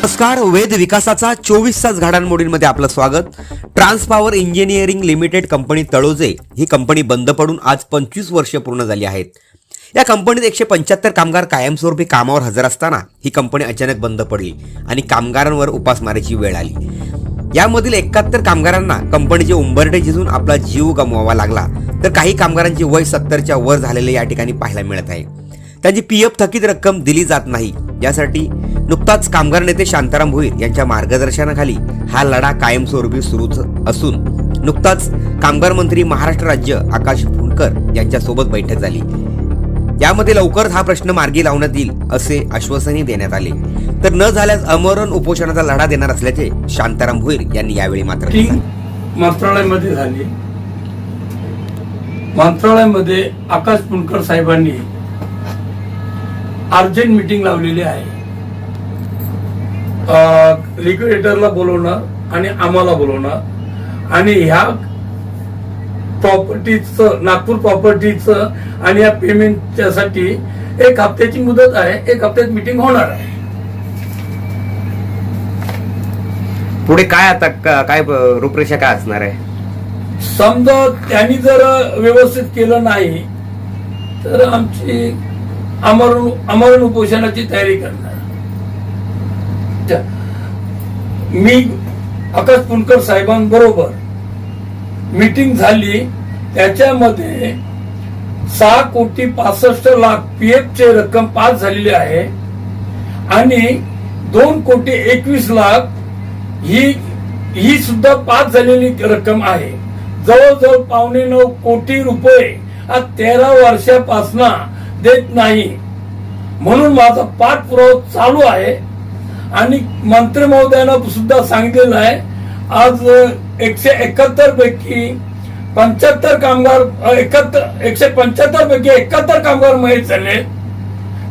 नमस्कार वेद विकासाचा चोवीस तास घडामोडींमध्ये आपलं स्वागत. Transpower engineering limited company Taloja ही कंपनी बंद पडून आज पंचवीस वर्ष पूर्ण झाली आहेत. या कंपनीत एकशे पंच्याहत्तर कामगार कायमस्वरूपी कामावर हजर असताना ही कंपनी अचानक बंद पडली आणि कामगारांवर उपासमारीची वेळ आली. यामधील एकाहत्तर कामगारांना कंपनीचे उंबरडे झिजून आपला जीव गमवावा लागला. तर काही कामगारांची वय सत्तरच्या वर झालेले या ठिकाणी पाहायला मिळत आहे. त्यांची पी एफ थकीत रक्कम दिली जात नाही. यासाठी नुकताच कामगार नेते शांताराम भोईर यांच्या मार्गदर्शनाखाली हा लढा कायमस्वरूपी सुरू असून नुकताच कामगार मंत्री महाराष्ट्र राज्य आकाश फुंडकर यांच्यासोबत बैठक झाली. यामध्ये लवकरच हा प्रश्न मार्गी लावण्यात येईल असे आश्वासनही देण्यात आले. तर न झाल्यास अमरण उपोषणाचा लढा देणार असल्याचे शांताराम भोईर यांनी यावेळी मात्र. मंत्रालयामध्ये झाली. मंत्रालयामध्ये आकाश पुणकर साहेबांनी अर्जंट मीटिंग लावलेली आहे. लिक्विडेटरला बोलवणार आणि आम्हाला बोलवणार. आणि ह्या प्रॉपर्टीचं नागपूर प्रॉपर्टीचं आणि या पेमेंटच्या साठी एक हप्त्याची मुदत आहे एक हप्त्यात मीटिंग होणार आहे. पुढे काय आता काय रूपरेषा काय असणार आहे? समजा त्यांनी जर व्यवस्थित केलं नाही तर आमची अमरण अमरण उपोषणाची तयारी करणार. त्या- मी आकाश पुणकर साहेबांबरोबर मीटिंग झाली. त्याच्यामध्ये सहा कोटी पासष्ट लाख पी एफ चे रक्कम पास झालेली आहे. आणि दोन कोटी एकवीस लाख ही ही सुद्धा पास झालेली रक्कम आहे. जवळजवळ पावणे नऊ कोटी रुपये हा तेरा वर्षापासून देत नाही. म्हणून माझा पाठपुरावा चालू आहे. आणि मंत्री महोदयानं सुद्धा सांगितलेलं आहे. आज एकशे एकाहत्तर पैकी पंच्याहत्तर कामगार एकाहत्तर एकशे पंच्याहत्तर पैकी एकाहत्तर कामगार मयत झाले.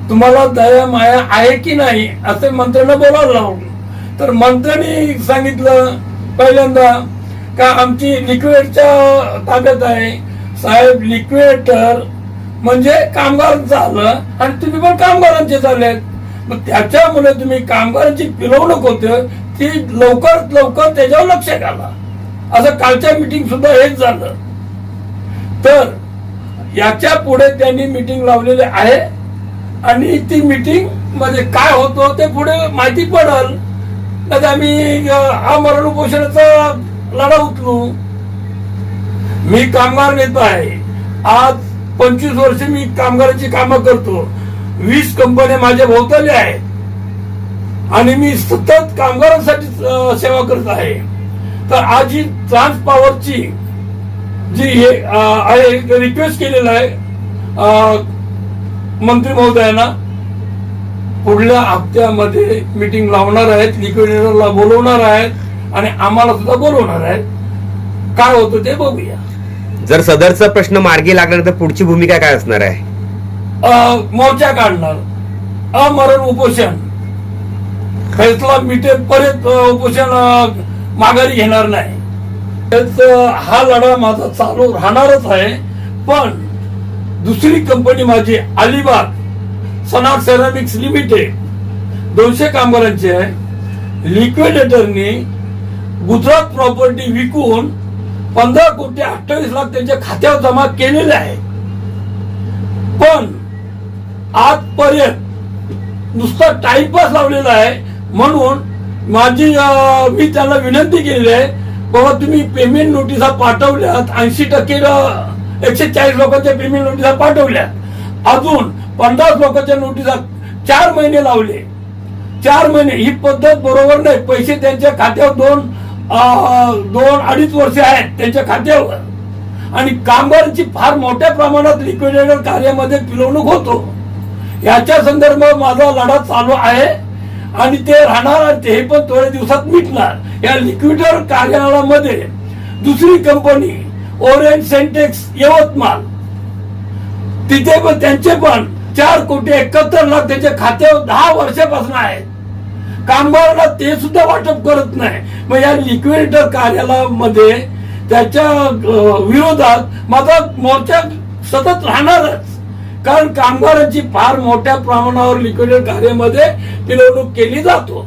तुम्हाला दया माया आहे की नाही असे मंत्र्यांना बोलायला लावलं तर मंत्र्यांनी सांगितलं पहिल्यांदा का आमची लिक्विडच्या ताब्यात आहे. साहेब लिक्विडेटर म्हणजे कामगार झालं आणि तुम्ही पण कामगारांचे झालेत. मग त्याच्यामुळे तुम्ही कामगारांची पिरवणूक होते ती लवकर लवकर त्याच्यावर लक्ष घाला. असं कालच्या मीटिंग सुद्धा हेच झालं. तर याच्यापुढे त्यांनी मिटिंग लावलेली आहे आणि ती मीटिंगमध्ये काय होतं ते पुढे माहिती पडल. नाही आम्ही हा मरण उपोषणाचा लढा उचलू मी कामगार नेता आहे. आज पंचवीस वर्ष मी कामगाराची कामं करतो. वीस कंपन्या माझ्या भोवताली आहेत. आणि मी सतत कामगारांसाठी सेवा करत आहे. तर आज ही ट्रान्स पॉवरची जी हे आहे रिक्वेस्ट केलेला आहे मंत्री महोदयांना. पुढल्या हप्त्यामध्ये मीटिंग लावणार आहेत लिक्विडेटरला बोलवणार आहेत आणि आम्हाला सुद्धा बोलवणार आहेत. काय होतं ते बघूया. जर सदरचा प्रश्न मार्गी लागला तर पुढची भूमिका काय असणार आहे? मोर्चा काढणार. अमरण उपोषण. फैसला मिटेपर्यंत परत उपोषण माघारी घेणार नाही. हा लढा माझा चालू राहणारच आहे. पण दुसरी कंपनी माझी अलिबाग सनात सेरामिक्स लिमिटेड दोनशे कामगारांची आहे. लिक्विडेटरनी गुजरात प्रॉपर्टी विकून पंधरा कोटी अठ्ठावीस लाख त्यांच्या खात्यावर जमा केलेले आहे. पण आजपर्यंत नुसता टाइमपास लावलेला आहे. म्हणून माझी मी त्यांना विनंती केली आहे बाबा तुम्ही पेमेंट नोटिसा पाठवल्यात. ऐंशी टक्के एकशे चाळीस लोकांच्या पेमेंट नोटिसा पाठवल्यात. अजून पन्नास लोकांच्या नोटिसा चार महिने लावले. चार महिने. ही पद्धत बरोबर नाही. पैसे त्यांच्या खात्यावर दोन दोन अडीच वर्ष आहेत त्यांच्या खात्यावर. आणि कामगारांची फार मोठ्या प्रमाणात लिक्विडेटर कार्यामध्ये पिलवणूक होतो. याच्या संदर्भात माझा लढा चालू आहे. आणि ते राहणार आणि हे पण थोड्या दिवसात मिटणार. या लिक्विडर कार्यालयामध्ये दुसरी कंपनी ओरेंज सेंटेक्स यवतमाळ तिथे पण त्यांचे पण चार कोटी एकाहत्तर लाख त्यांच्या खात्यावर दहा वर्षापासून आहेत. कामगारांना ते सुद्धा वाटप करत नाही. मग या लिक्विडेटर कार्यालयामध्ये त्याच्या विरोधात माझा मोर्चा सतत राहणारच. कारण कामगारांची फार मोठ्या प्रमाणावर लिक्विडेटर कार्यामध्ये पिळवणूक केली जातो.